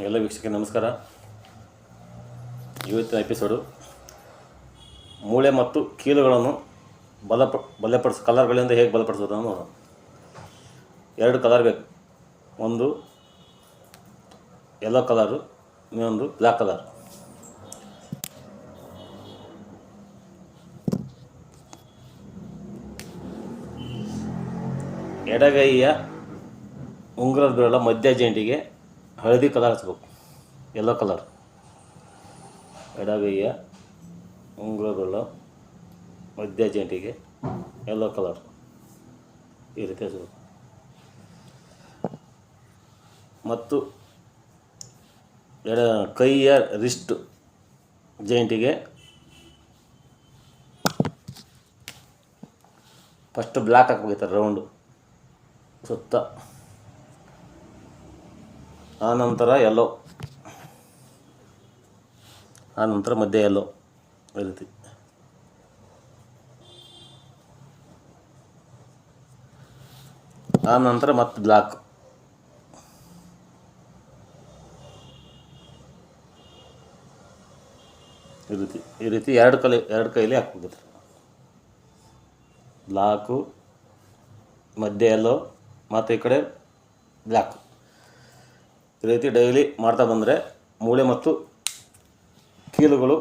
ಎಲ್ಲ ವೀಕ್ಷಕ ನಮಸ್ಕಾರ. ಇವತ್ತಿನ ಎಪಿಸೋಡು ಮೂಳೆ ಮತ್ತು ಕೀಲುಗಳನ್ನು ಬಲಪ ಬಲಪಡಿಸ ಕಲರ್ಗಳಿಂದ ಹೇಗೆ ಬಲಪಡಿಸೋದು ನೋಡೋಣ. ಎರಡು ಕಲರ್ ಬೇಕು. ಒಂದು ಎಲ್ಲೋ ಕಲರು ಇನ್ನೊಂದು ಬ್ಲ್ಯಾಕ್ ಕಲರ್ ಎಡಗೈಯ ಉಂಗುರದ ಬೆರಳ ಮಧ್ಯ ಜಂಟಿಗೆ ಹಳದಿ ಕಲರ್ ಹಚ್ಬೇಕು. ಎಲ್ಲೋ ಕಲರ್ ಎಡಗೈಯ ಉಂಗುರದ ಬೆರಳ ಮಧ್ಯ ಜಂಟಿಗೆ ಎಲ್ಲೋ ಕಲರ್ ಈ ರೀತಿ ಹಚ್ಬೇಕು. ಮತ್ತು ಎಡ ಕೈಯ ರಿಸ್ಟ್ ಜಂಟಿಗೆ ಫಸ್ಟ್ ಬ್ಲ್ಯಾಕ್ ಹಾಕ್ಬೇಕಾಯ್ತಾರೆ ರೌಂಡು ಸುತ್ತ. ಆನಂತರ ಎಲ್ಲೋ ಆನಂತರ ಮಧ್ಯೆ ಎಲ್ಲೋ ಈ ರೀತಿ. ಆನಂತರ ಮತ್ತೆ ಬ್ಲಾಕ್ ಈ ರೀತಿ ಈ ರೀತಿ ಎರಡು ಕಲೆ, ಎರಡು ಕೈಲಿ ಹಾಕ್ಬೇಕು. ಬ್ಲಾಕು ಮಧ್ಯ ಎಲ್ಲೋ ಮತ್ತು ಈ ಕಡೆ ಬ್ಲ್ಯಾಕ್ ಈ ರೀತಿ ಡೈಲಿ ಮಾಡ್ತಾ ಬಂದರೆ ಮೂಳೆ ಮತ್ತು ಕೀಲುಗಳು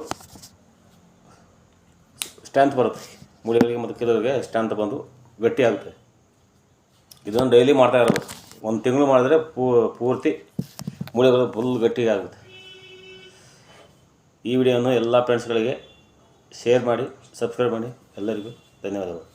ಸ್ಟ್ಯಾಂತ್ ಬರುತ್ತೆ. ಮೂಳೆಗಳಿಗೆ ಮತ್ತು ಕೀಲುಗಳಿಗೆ ಸ್ಟ್ಯಾಂತ್ ಬಂದು ಗಟ್ಟಿ ಆಗುತ್ತೆ. ಇದನ್ನು ಡೈಲಿ ಮಾಡ್ತಾ ಇರಬೇಕು. ಒಂದು ತಿಂಗಳು ಮಾಡಿದ್ರೆ ಪೂರ್ತಿ ಮೂಳೆಗಳು ಫುಲ್ ಗಟ್ಟಿ ಆಗುತ್ತೆ. ಈ ವಿಡಿಯೋವನ್ನು ಎಲ್ಲ ಫ್ರೆಂಡ್ಸ್ಗಳಿಗೆ ಶೇರ್ ಮಾಡಿ ಸಬ್ಸ್ಕ್ರೈಬ್ ಮಾಡಿ. ಎಲ್ಲರಿಗೂ ಧನ್ಯವಾದಗಳು.